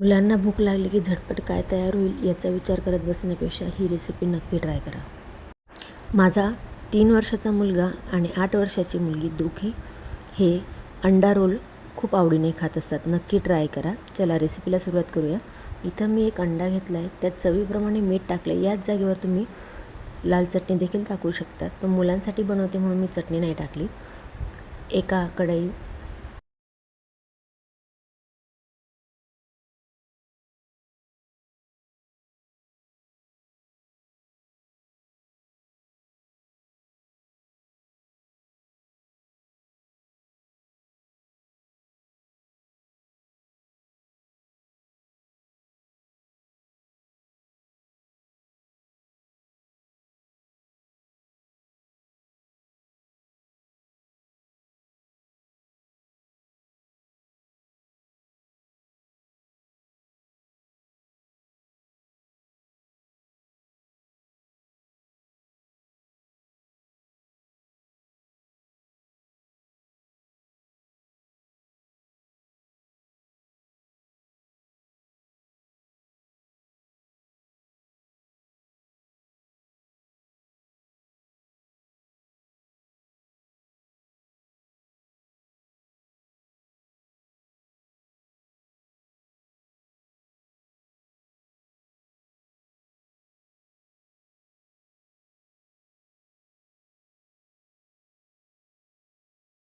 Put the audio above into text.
मुलांना भूक लागली की झटपट काय तयार होईल याचा विचार करत बसण्यापेक्षा ही रेसिपी नक्की ट्राय करा. माझा तीन वर्षाचा मुलगा आणि आठ वर्षाची मुलगी दोघी हे अंडा रोल खूप आवडीने खात असतात. नक्की ट्राय करा. चला रेसिपीला सुरुवात करूया. इथं मी एक अंडा घेतला आहे त्यात चवीप्रमाणे मीठ टाकलं याच जागेवर तुम्ही लाल चटणी देखील टाकू शकतात पण मुलांसाठी बनवते म्हणून मी चटणी नाही टाकली. एका कढई